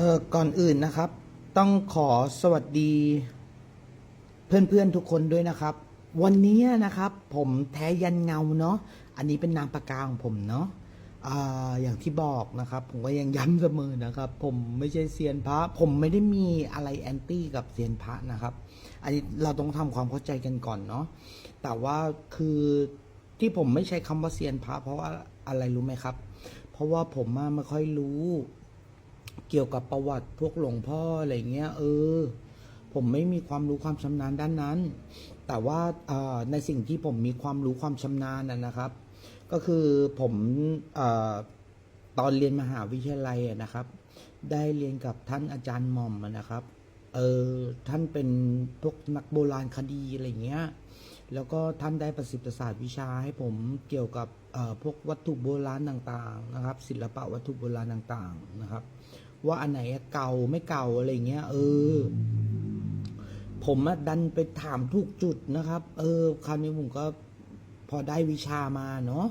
เออก่อนอื่นนะครับ ต้องขอสวัสดี เพื่อนๆทุกคนด้วยนะครับ วันนี้นะครับ ผมแท้ยันเงาเนาะอันนี้เป็นนามปากกาของผมเนาะอ่าอย่างที่บอกนะครับ ผมก็ยังย้ำเสมอนะครับ ผมไม่ใช่เซียนพระ ผมไม่ได้มีอะไรแอนตี้กับเซียนพระนะครับ อันนี้เราต้องทำความเข้าใจกันก่อนเนาะแต่ว่าคือที่ผมไม่ใช้คำว่าเซียนพระ เพราะว่าอะไรรู้ไหมครับ เพราะว่าผมไม่ค่อยรู้ เกี่ยวกับประวัติพวกหลวงพ่ออะไรเงี้ยเออ ผมไม่มีความรู้ความชำนาญด้านนั้น แต่ว่าออในสิ่งที่ผมมีความรู้ความชำนาญนะนะครับ ก็คือผมออตอนเรียนมหาวิทยาลัยนะครับ ได้เรียนกับท่านอาจารย์หม่อมนะครับเออท่านเป็นพวกนักโบราณคดีอะไรเงี้ย แล้วก็ท่านได้ประสิทธิศาสตร์วิชาให้ผมเกี่ยวกับพวกวัตถุโบราณต่างๆนะครับ ศิลปะวัตถุโบราณต่างๆนะครับ ว่าอันไหนเก่าไม่เก่าอะไรเงี้ย เออ ผมอะดันไปถามทุกจุดนะครับ เออ คราวนี้ผมก็พอได้วิชามาเนาะ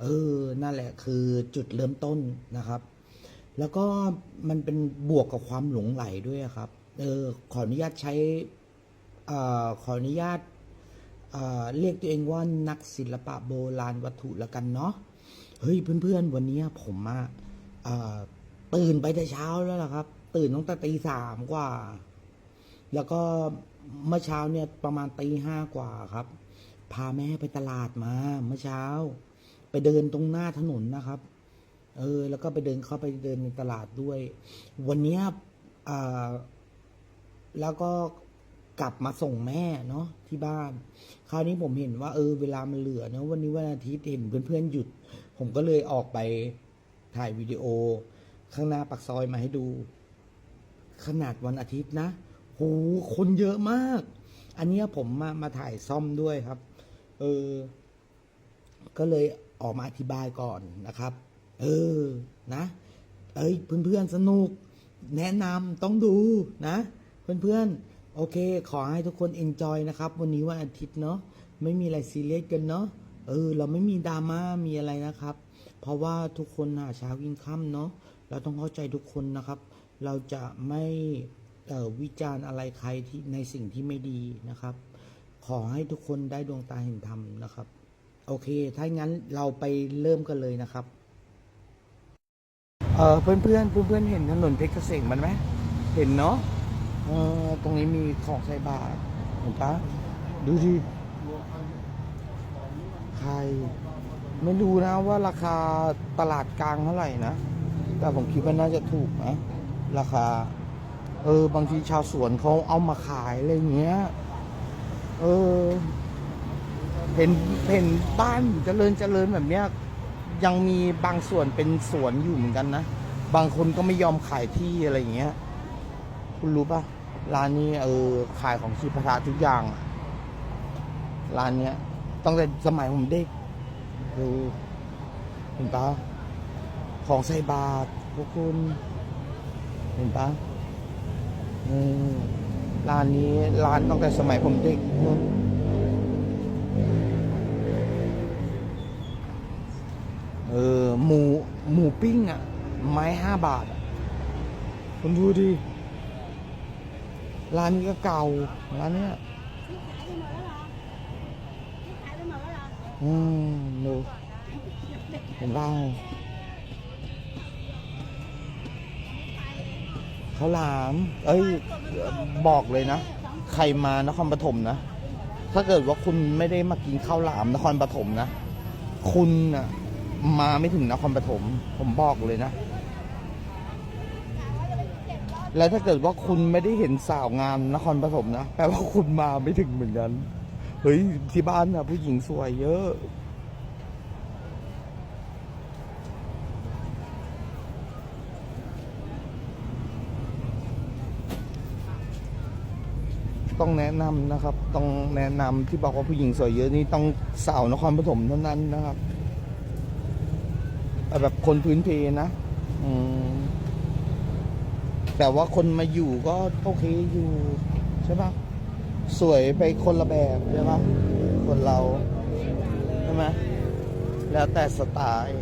เออ นั่นแหละคือจุดเริ่มต้นนะครับ แล้วก็มันเป็นบวกกับความหลงไหลด้วยครับ เออ ขออนุญาตใช้เอ่อขออนุญาตเอ่อเรียกตัวเองว่านักศิลปะโบราณวัตถุล้วกันเนาะ เฮ้ยเพื่อนๆ วันนี้ผมอะเอ่อ ตื่นไปแต่เช้าแล้วล่ะครับ ตื่นตั้งแต่ตีสามกว่า แล้วก็เมื่อเช้าเนี่ยประมาณตีห้ากว่าครับ พาแม่ไปตลาดมา เมื่อเช้า ไปเดินตรงหน้าถนนนะครับ เออ แล้วก็ไปเดินเข้าไปเดินในตลาดด้วย วันนี้อ่าแล้วก็กลับมาส่งแม่เนาะที่บ้าน คราวนี้ผมเห็นว่า เออ เวลามันเหลือเนาะวันนี้วันอาทิตย์เห็นเพื่อนๆหยุด ผมก็เลยออกไปถ่ายวิดีโอ ข้างหน้าปากซอยมาให้ดู ขนาดวันอาทิตย์นะโหคนเยอะมาก อันเนี้ยผมมามาถ่ายซ่อมด้วยครับ เออ ก็เลยออกมาอธิบายก่อนนะครับ เออ นะ เอ้ยเพื่อนๆสนุก แนะนำต้องดูนะ เพื่อนๆ โอเค ขอให้ทุกคนเอนจอยนะครับ วันนี้วันอาทิตย์เนาะ ไม่มีอะไรซีเรียสกันเนาะ เออ เราไม่มีดราม่ามีอะไรนะครับ เพราะว่าทุกคนหาเช้ากินค่ำเนาะ เราต้องเข้าใจทุกคนนะครับ เราจะไม่วิจารณ์อะไรใครที่ในสิ่งที่ไม่ดีนะครับ ขอให้ทุกคนได้ดวงตาเห็นธรรมนะครับ โอเค ถ้างั้นเราไปเริ่มกันเลยนะครับ เออเพื่อนเพื่อนเพื่อนเพื่อนเห็นถนนเพชรเกษมมันไหมเห็นเนาะเออตรงนี้มีของใส่บาตรเห็นปะดูดิใคร ไม่รู้นะว่าราคาตลาดกลางเท่าไหร่นะ แต่ผมคิดว่าน่าจะถูกนะราคา เออ บางทีชาวสวนเขาเอามาขายอะไรเงี้ย เออ เห็นเห็นบ้านเจริญเจริญแบบเนี้ย ยังมีบางส่วนเป็นสวนอยู่เหมือนกันนะ บางคนก็ไม่ยอมขายที่อะไรอย่างเงี้ย คุณรู้ปะร้านนี้เออขายของชีพระทุกอย่าง ร้านเนี้ยตั้งแต่สมัยผมเด็กดูเห็นปะ ของใส่บาตรพวกคุณเห็นปะเออร้านนี้ร้านตั้งแต่สมัยผมเด็กนู่นเออหมูหมูปิ้งอะ ไม้ห้าบาทอะคุณดูดิร้านนี้ก็เก่าร้านเนี้ยขายไปหมดแล้วเหรออืมดูเห็นบ้าง ข้าวหลาม เอ้ย บอกเลยนะ ใครมานครปฐมนะ ถ้าเกิดว่าคุณไม่ได้มากินข้าวหลามนครปฐมนะ คุณน่ะมาไม่ถึงนครปฐม ผมบอกเลยนะ แล้วถ้าเกิดว่าคุณไม่ได้เห็นสาวงามนครปฐมนะ แปลว่าคุณมาไม่ถึงเหมือนกัน เฮ้ย ที่บ้านน่ะผู้หญิงสวยเยอะ ต้องแนะนำนะครับ ต้องแนะนำที่บอกว่าผู้หญิงสวยเยอะนี่ต้องสาวนครปฐมเท่านั้นนะครับ แบบคนพื้นเพนะอืแต่ว่าคนมาอยู่ก็โอเคอยู่ใช่ปะสวยไปคนละแบบใช่ปะคนเราใช่ไหมแล้วแต่สไตล์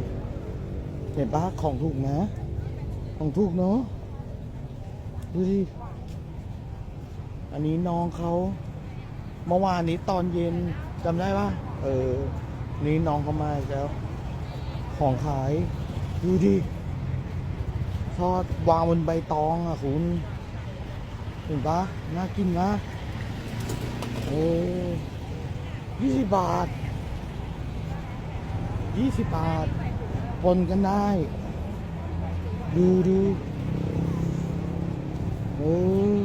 เห็นปะของถูกนะ ของถูกเนาะดูดิ อันนี้น้องเขาเมื่อวานนี้ตอนเย็นจำได้ปะเออ นี่น้องเขามาแล้ว ของขาย ดูดิทอดวางบนใบตองอะคุณ เห็นปะน่ากินนะโอ้ยี่สิบบาทยี่สิบบาทปนกันได้ ดูดู เออ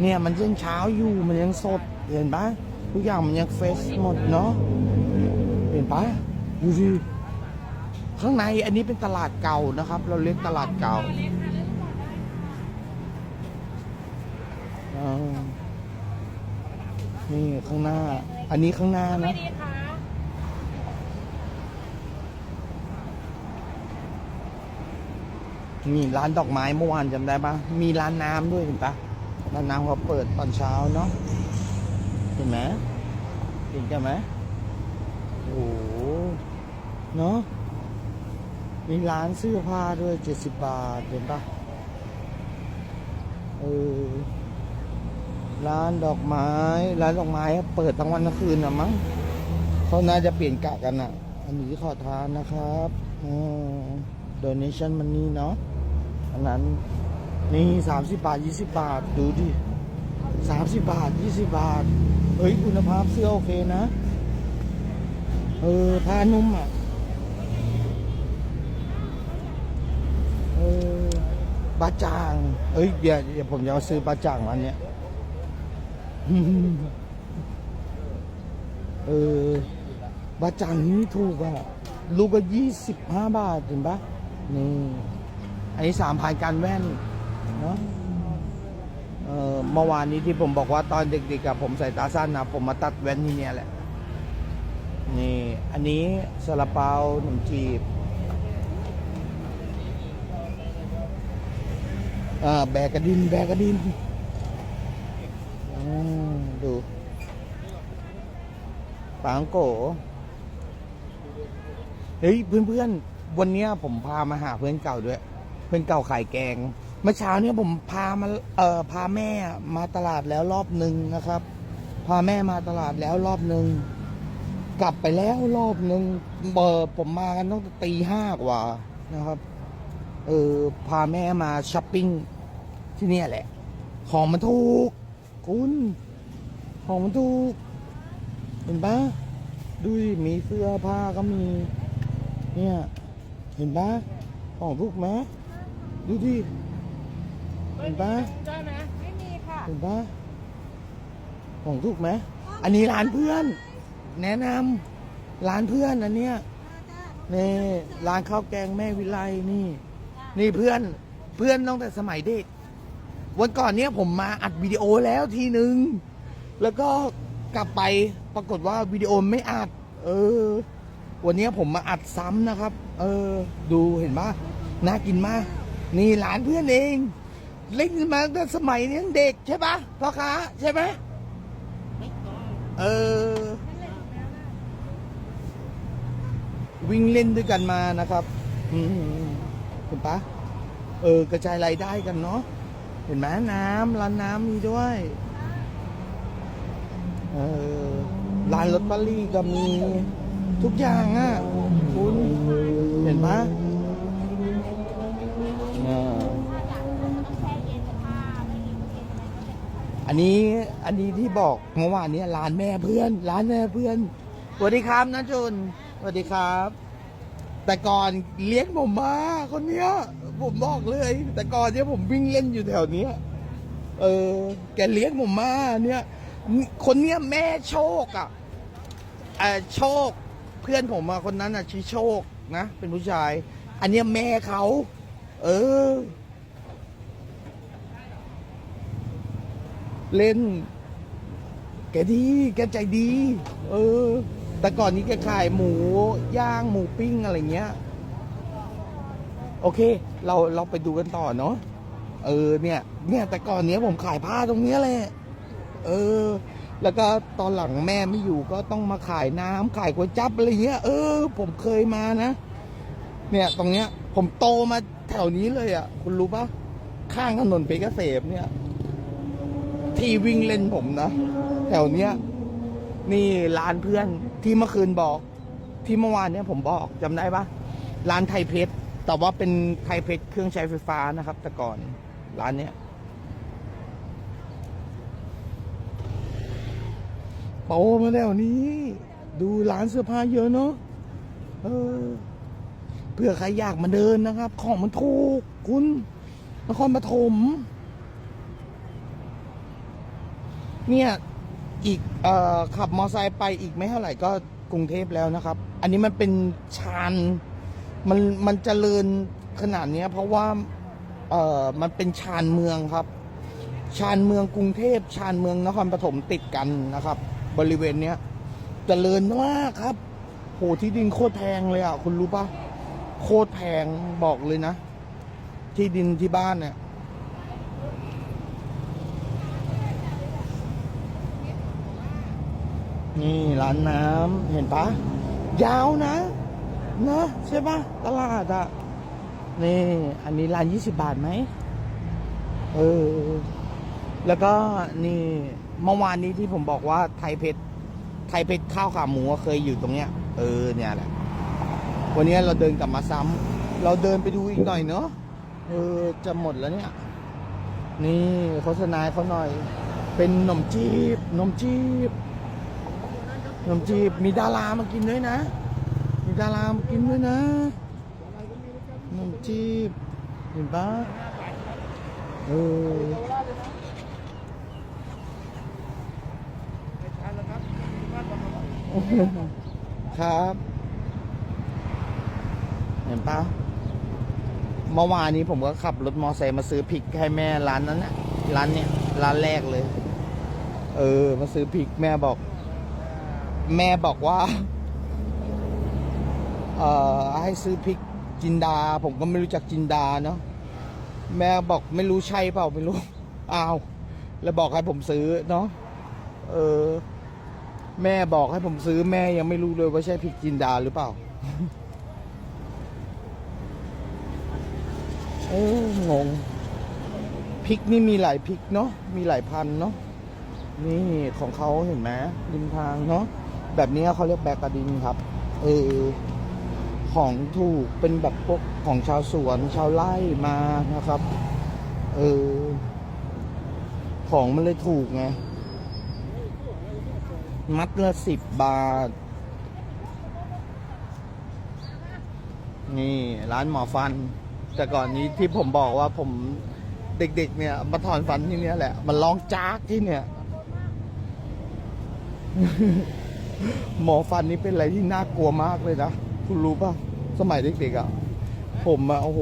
เนี่ยมันยังเช้าอยู่มันยังสดเห็นปะทุกอย่างมันยังเฟสหมดเนาะเห็นปะดูดิข้างในอันนี้เป็นตลาดเก่านะครับ เราเรียกตลาดเก่าอนี่ข้างหน้า อันนี้ข้างหน้านะดีคะมีร้านดอกไม้เมื่อวานจำได้ปะมีร้านน้ำด้วยเห็นปะ ร้านน้ำเขาเปิดตอนเช้าเนาะเห็นไหมเห็นกันไหมโอ้โหเนาะมีร้านเสื้อผ้าด้วยเจ็ดสิบบาทเห็นปะเออร้านดอกไม้ ร้านดอกไม้เปิดทั้งวันทั้งคืนนะมั้งเขาน่าจะเปลี่ยนกะกันอะ อันนี้ขอทานนะครับอืม donation money เนาะอันนั้น นี่สามสิบบาทยี่สิบบาท ดูดิสามสิบบาทยี่สิบบาทเฮ้ยคุณภาพเสื้อโอเคนะ เออผ้านุ่มอะ เออบาจาง เอ้ยเดี๋ยวเดี๋ยวผมจะเอาซื้อบาจางมาอันเนี้ยเออบาจางนี่ถูกอะ ลูกก็ยี่สิบห้าบาทเห็นปะนี่ อันนี้สามพันการแว่น เนาะเออเมื่อวานนี้ที่ผมบอกว่าตอนเด็กๆกับผมใส่ตาสั้นนะผมมาตัดแว่นที่เนี่ยแหละ นี่ อันนี้ซาลาเปาขนมจีบอ่าแบกกระดิน แบกกระดินอืมดูปางโกเฮ้ยเพื่อนๆ วันนี้ผมพามาหาเพื่อนเก่าด้วย เพื่อนเก่าขายแกง เมื่อเช้าเนี้ยผมพามาเอ่อพาแม่มาตลาดแล้วรอบหนึ่งนะครับ พาแม่มาตลาดแล้วรอบหนึ่งกลับไปแล้วรอบหนึ่งเบอร์ผมมากันตั้งแต่ตีห้ากว่านะครับเออพาแม่มาช้อปปิ้งที่เนี่ยแหละ ของมันถูก คุณ ของมันถูก เห็นปะดูดิมีเสื้อผ้าก็มี เนี่ย เห็นปะของถูกไหมดูดิ เห็นปะได้ไหมไม่มีค่ะเห็นปะของถูกไหมอันนี้ร้านเพื่อน แนะนำร้านเพื่อนอันเนี้ยนี่ร้านข้าวแกงแม่วิไลนี่ นี่เพื่อนเพื่อนตั้งแต่สมัยเด็กวันก่อนเนี้ยผมมาอัดวิดีโอแล้วทีหนึ่งแล้วก็กลับไปปรากฏว่าวิดีโอไม่อัด เออ วันเนี้ยผมมาอัดซ้ำนะครับ เออ ดูเห็นปะน่ากินมาก นี่ร้านเพื่อนเอง เล่นมาตั้งแต่สมัยยังเด็กใช่ปะพ่อค้าใช่ไหมเออ วิ่งเล่นด้วยกันมานะครับเห็นปะเออ กระจายรายได้กันเนาะเห็นไหมน้ำร้านน้ำมีด้วยเออร้านลอตเตอรี่ก็มี ทุกอย่างอะ คุณ เห็นปะอ่า อันนี้อันนี้ที่บอกเมื่อวานเนี้ร้านแม่เพื่อนร้านแม่เพื่อนสวัสดีครับนะจุนสวัสดีครับ แต่ก่อนเลี้ยงผมมาคนเนี้ย ผมบอกเลย แต่ก่อนเนี้ยผมวิ่งเล่นอยู่แถวเนี้ยเออ แกเลี้ยงผมมาเนี่ย คนเนี้ยแม่โชคอะเออโชค เพื่อนผมอะคนนั้นอะชื่อโชคนะเป็นผู้ชาย อันเนี้ยแม่เขา เออ เล่น แกดีแกใจดี เออ แต่ก่อนนี้แกขายหมูย่างหมูปิ้งอะไรเงี้ย โอเค เราเราไปดูกันต่อเนาะเออเนี่ย เนี่ยแต่ก่อนเนี้ยผมขายผ้าตรงเนี้ยแหละเออ แล้วก็ตอนหลังแม่ไม่อยู่ก็ต้องมาขายน้ำขายก๋วยจั๊บอะไรเงี้ยเออ ผมเคยมานะเนี่ยตรงเนี้ย ผมโตมาแถวนี้เลยอะ คุณรู้ปะข้างถนนเพชรเกษมเนี่ย ที่วิ่งเล่นผมนะ แถวเนี้ย นี่ร้านเพื่อนที่เมื่อคืนบอก ที่เมื่อวานเนี่ยผมบอกจำได้ปะร้านไทยเพชรแต่ว่าเป็นไทยเพชรเครื่องใช้ไฟฟ้านะครับ แต่ก่อนร้านเนี้ยโตมาแล้วนี้ ดูร้านเสื้อผ้าเยอะเนาะเออเพื่อใครอยากมาเดินนะครับ ของมันถูกคุณนครปฐม เนี่ยอีกอขับมอไซค์ไปอีกไม่เท่าไหร่ก็กรุงเทพแล้วนะครับ อันนี้มันเป็นชานมันมันเจริญขนาดเนี้ยเพราะว่าเออมันเป็นชานเมืองครับ ชานเมืองกรุงเทพชานเมืองนครปฐมติดกันนะครับ บริเวณเนี้ยเจริญมากครับ โหที่ดินโคตรแพงเลยอะคุณรู้ปะโคตรแพงบอกเลยนะ ที่ดินที่บ้านเนี่ย นี่ร้านน้ำเห็นปะยาวนะเนอะใช่ปะตลาดอะนี่อันนี้ร้านยี่สิบบาทไหมเออแล้วก็นี่เมื่อวานนี้ที่ผมบอกว่าไทยเพชรไทยเพชรข้าวขาหมูเคยอยู่ตรงเนี้ย เออเนี่ยแหละ วันนี้เราเดินกลับมาซ้ำเราเดินไปดูอีกหน่อยเนอะเออจะหมดแล้วเนี่ย นี่โฆษณาเขาหน่อย เป็นขนมจีบขนมจีบ นมจีบมีดารามากินด้วยนะ มีดารามากินด้วยนะขนมจีบเห็นปะเออครับ เห็นปะเมื่อวานนี้ผมก็ขับรถมอไซค์มาซื้อพริกให้แม่ร้านนั้นนะร้านเนี้ยร้านแรกเลย เออ มาซื้อพริกแม่บอก แม่บอกว่า เอ่อ ให้ซื้อพริกจินดา ผมก็ไม่รู้จักจินดาเนาะแม่บอกไม่รู้ใช่เปล่าไม่รู้อ้าวแล้วบอกให้ผมซื้อเนาะเออ แม่บอกให้ผมซื้อแม่ยังไม่รู้เลยว่าใช่พริกจินดาหรือเปล่าเอองงพริกนี่มีหลายพริกเนาะมีหลายพันเนาะนี่ของเขาเห็นไหมริมทางเนาะ แบบนี้เขาเรียกแบกกระดินครับ เออของถูกเป็นแบบพวกของชาวสวนชาวไร่มานะครับ เออของมันเลยถูกไง มัดละสิบบาท นี่ ร้านหมอฟัน แต่ก่อนนี้ที่ผมบอกว่าผมเด็กๆ เนี่ยมาถอนฟันที่เนี้ยแหละ มันร้องจากที่เนี่ย หมอฟันนี่เป็นอะไรที่น่ากลัวมากเลยนะ คุณรู้ป่ะ สมัยเด็กๆอะ ผมอะโอ้โห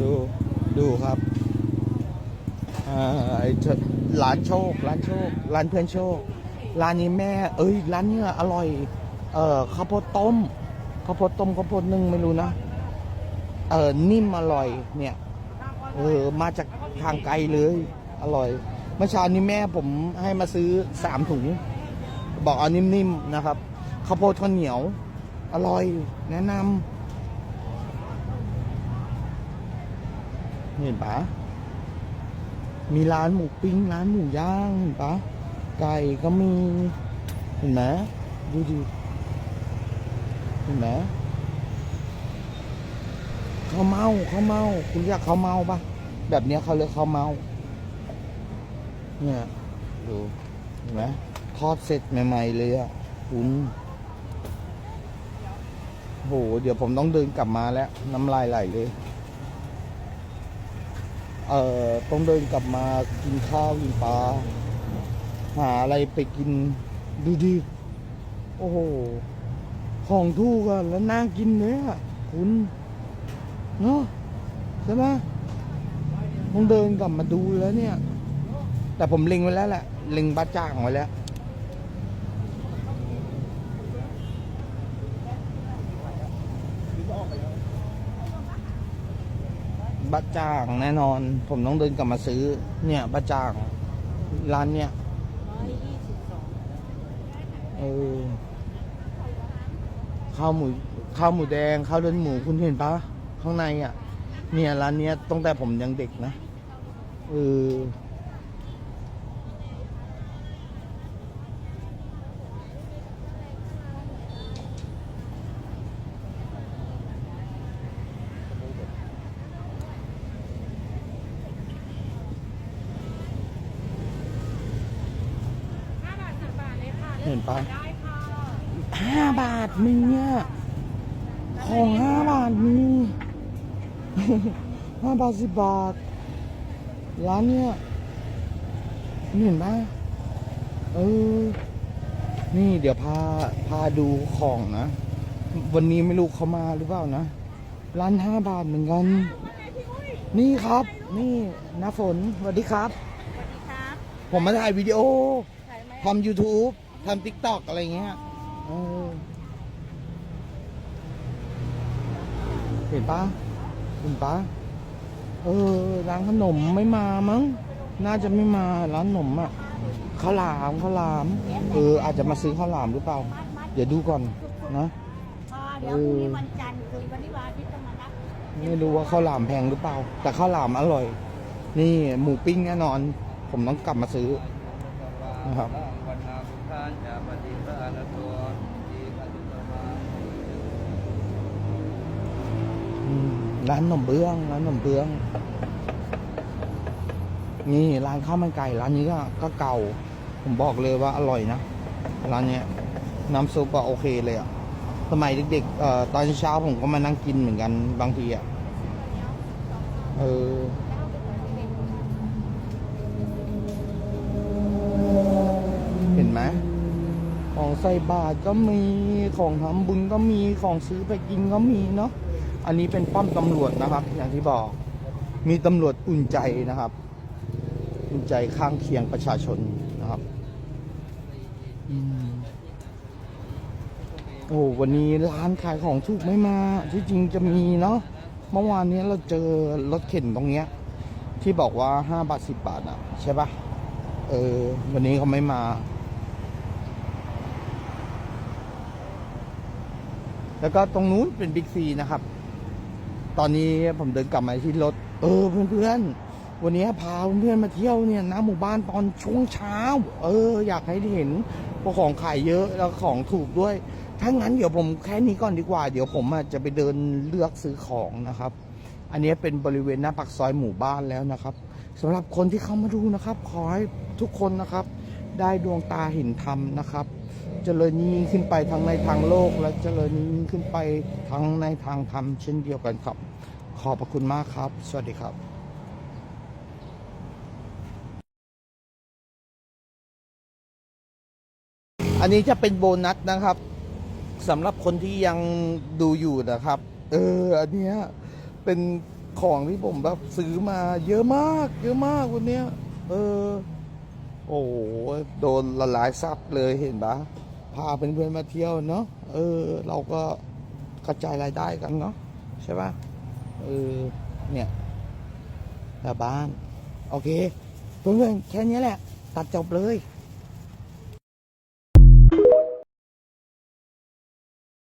ดูดูครับไอชล้าร้านโชค ร้านโชค ร้านเพื่อนโชค ร้านนี้แม่ เอ้ย ร้านเนี้ยอร่อย เอ่อข้าวโพดต้มข้าวโพดต้มข้าวโพดนึ่งไม่รู้นะ เออนิ่มอร่อยเนี่ย เออมาจากทางไกลเลย อร่อย เมื่อเช้านี้แม่ผมให้มาซื้อสามถุง บอกเอานิ่มๆนะครับข้าวโพดข้าวเหนียว อร่อย แนะนำเห็นปะมีร้านหมูปิ้งร้านหมูย่างเห็นปะไก่ก็มี เห็นไหมดูดิ เห็นไหมเขาเมาเขาเมา คุณอยากข้าเมาปะแบบเนี้ยเขาเรียกข้าเมา เนี่ยดูเห็นไหมทอดเสร็จใหม่ๆเลยอะคุณโห เดี๋ยวผมต้องเดินกลับมาแล้ว น้ำลายไหลเลย เอ่อ ต้องเดินกลับมากินข้าวกินปลา หาอะไรไปกินดูดิ โอ้โห ของถูกอะแล้วน่ากินเลยอคุณเนาะใช่ไหมต้องเดินกลับมาดูแล้วเนี่ย แต่ผมเล็งไว้แล้วแหละเล็งบ้าจ้างไว้แล้วบะจ่างแน่นอน ผมต้องเดินกลับมาซื้อ เนี่ยบะจ่างร้านเนี้ยร้อยยี่สิบสองเออ ข้าวหมูข้าวหมูแดงข้าวเลือดหมูคุณเห็นปะข้างในอะ เนี่ยร้านเนี้ยตั้งแต่ผมยังเด็กนะเออเห็นปะห้า บาทมีเนี่ย ของห้าบาทมีห้าบาทสิบบาท ร้านเนี้ยนี่เห็นปะเออ นี่เดี๋ยวพาพาดูของนะ วันนี้ไม่รู้เขามาหรือเปล่านะ ร้านห้าบาทเหมือนกัน นี่ครับ นี่น้าฝนสวัสดีครับสวัสดีครับ ผมมาถ่ายวิดีโอถ่ายไหมทำ YouTube ทำ TikTok อะไรเงี้ย เออเห็นปะเห็นปะเออ ร้านขนมไม่มามั้ง น่าจะไม่มาร้านขนมอะข้าวหลามข้าวหลาม เออ อาจจะมาซื้อข้าวหลามหรือเปล่า เดี๋ยวดูก่อนนะพอเดี๋ยวพรุ่งนี้วันจันทร์คือวันที่วาที่ต้องมารับไม่รู้ว่าข้าวหลามแพงหรือเปล่า แต่ข้าวหลามอร่อย นี่หมูปิ้งแน่นอน ผมต้องกลับมาซื้อนะครับ วันนาพุทธานจะปฏิภาณตัวดีปฏิปมา อืม ร้านขนมเบื้อง ร้านขนมเบื้อง นี่ร้านข้าวมันไก่ ร้านนี้ก็ก็เก่า ผมบอกเลยว่าอร่อยนะ ร้านเนี้ยน้ำซุปก็โอเคเลยอะสมัยเด็กๆเอ่อตอนเช้าผมก็มานั่งกินเหมือนกันบางทีอะเออเห็นไหมของใส่บาตรก็มีของทำบุญก็มีของซื้อไปกินก็มีเนาะ อันนี้เป็นป้อมตำรวจนะครับ อย่างที่บอกมีตำรวจอุ่นใจนะครับ อุ่นใจข้างเคียงประชาชนนะครับอืมโอ้วันนี้ร้านขายของถูกไม่มา ที่จริงจะมีเนาะเมื่อวานนี้เราเจอรถเข็นตรงเนี้ย ที่บอกว่าห้าบาทสิบบาทอะ ใช่ปะเออ วันนี้เขาไม่มา แล้วก็ตรงนู้นเป็นบิ๊กซีนะครับ ตอนนี้ผมเดินกลับมาที่รถ เออเพื่อนๆ วันนี้พาเพื่อนๆมาเที่ยวเนี่ยนะหมู่บ้านตอนช่วงเช้า เออ อยากให้เห็นพราะของขายเยอะแล้วของถูกด้วย ถ้างั้นเดี๋ยวผมแค่นี้ก่อนดีกว่า เดี๋ยวผมจะไปเดินเลือกซื้อของนะครับ อันนี้เป็นบริเวณหน้าปากซอยหมู่บ้านแล้วนะครับสำหรับคนที่เข้ามาดูนะครับ ขอให้ทุกคนนะครับ ได้ดวงตาเห็นธรรมนะครับ เจริญยิ่งขึ้นไปทั้งในทางโลก และเจริญยิ่งขึ้นไปทั้งในทางธรรมเช่นเดียวกันครับ ขอบพระคุณมากครับ สวัสดีครับอันนี้จะเป็นโบนัสนะครับสำหรับคนที่ยังดูอยู่นะครับ เอออันเนี้ยเป็นของที่ผมแบบซื้อมาเยอะมาก เยอะมากวันเนี้ย เออ โอ้โหโดนละลายซับเลยเห็นปะ พาเพื่อนๆมาเที่ยวเนาะเออ เราก็กระจายรายได้กันเนาะใช่ปะเออเนี่ยแต่บ้าน โอเคเพื่อนๆแค่นี้แหละ ตัดจบเลย